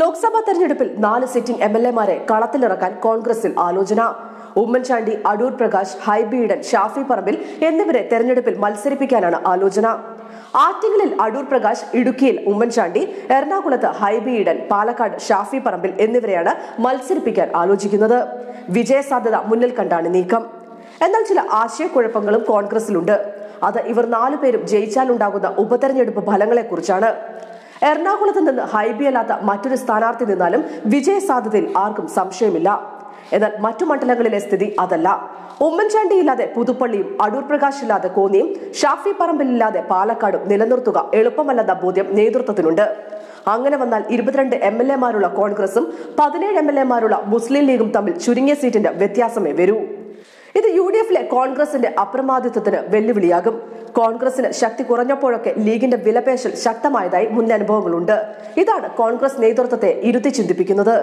ലോക്സഭാ തെരഞ്ഞെടുപ്പിൽ നാല് sitting M L എമാരെ കളത്തിലിറക്കാൻ കോൺഗ്രസിൽ ആലോചന. ഉമ്മൻചാണ്ടി അടൂർ പ്രകാശ് ഹൈബി ഷാഫി പറമ്പിൽ എന്നിവരെ തെരഞ്ഞെടുപ്പിൽ മത്സരിപ്പിക്കാനാണ് ആലോചന. ആറ്റിങ്ങലിൽ അടൂർ പ്രകാശ് ഇടുക്കിയിൽ ഉമ്മൻചാണ്ടി എറണാകുളത്ത് ഹൈബി പാലക്കാട് ഷാഫി പറമ്പിൽ എന്നിവരെയാണ് മത്സരിപ്പിക്കാൻ ആലോചിക്കുന്നത്. വിജയസാധ്യത മുന്നിൽ കണ്ടാണ് നീക്കം. എന്നാൽ ചില ആശയക്കുഴപ്പങ്ങളും കോൺഗ്രസിലുണ്ട്. അത് ഇവർ നാലുപേരും ജയിച്ചാലുണ്ടാകുന്ന ഉപതെരഞ്ഞെടുപ്പ് ഫലങ്ങളെക്കുറിച്ചാണ്. എറണാകുളത്ത് നിന്ന് ഹൈബി അല്ലാത്ത മറ്റൊരു സ്ഥാനാർത്ഥി നിന്നാലും വിജയ സാധ്യതയിൽ ആർക്കും സംശയമില്ല. എന്നാൽ മറ്റു മണ്ഡലങ്ങളിലെ സ്ഥിതി അതല്ല. ഉമ്മൻചാണ്ടി ഇല്ലാതെ പുതുപ്പള്ളിയും അടൂർ പ്രകാശ് ഇല്ലാതെ കോന്നിയും ഷാഫി പറമ്പിലില്ലാതെ പാലക്കാടും നിലനിർത്തുക എളുപ്പമല്ലെന്ന ബോധ്യം നേതൃത്വത്തിനുണ്ട്. അങ്ങനെ വന്നാൽ ഇരുപത്തിരണ്ട് എം എൽ എമാരുള്ള കോൺഗ്രസും പതിനേഴ് എം എൽ എമാരുള്ള മുസ്ലിം ലീഗും തമ്മിൽ ചുരുങ്ങിയ സീറ്റിന്റെ വ്യത്യാസമേ വരൂ. ഇത് യു ഡി എഫിലെ കോൺഗ്രസിന്റെ അപ്രമാദിത്വത്തിന് വെല്ലുവിളിയാകും. കോൺഗ്രസിന് ശക്തി കുറഞ്ഞപ്പോഴൊക്കെ ലീഗിന്റെ വിലപേശൽ ശക്തമായതായി മുൻ അനുഭവങ്ങളുണ്ട് ഇതാണ് കോൺഗ്രസ് നേതൃത്വത്തെ ഇരുത്തി ചിന്തിപ്പിക്കുന്നത്.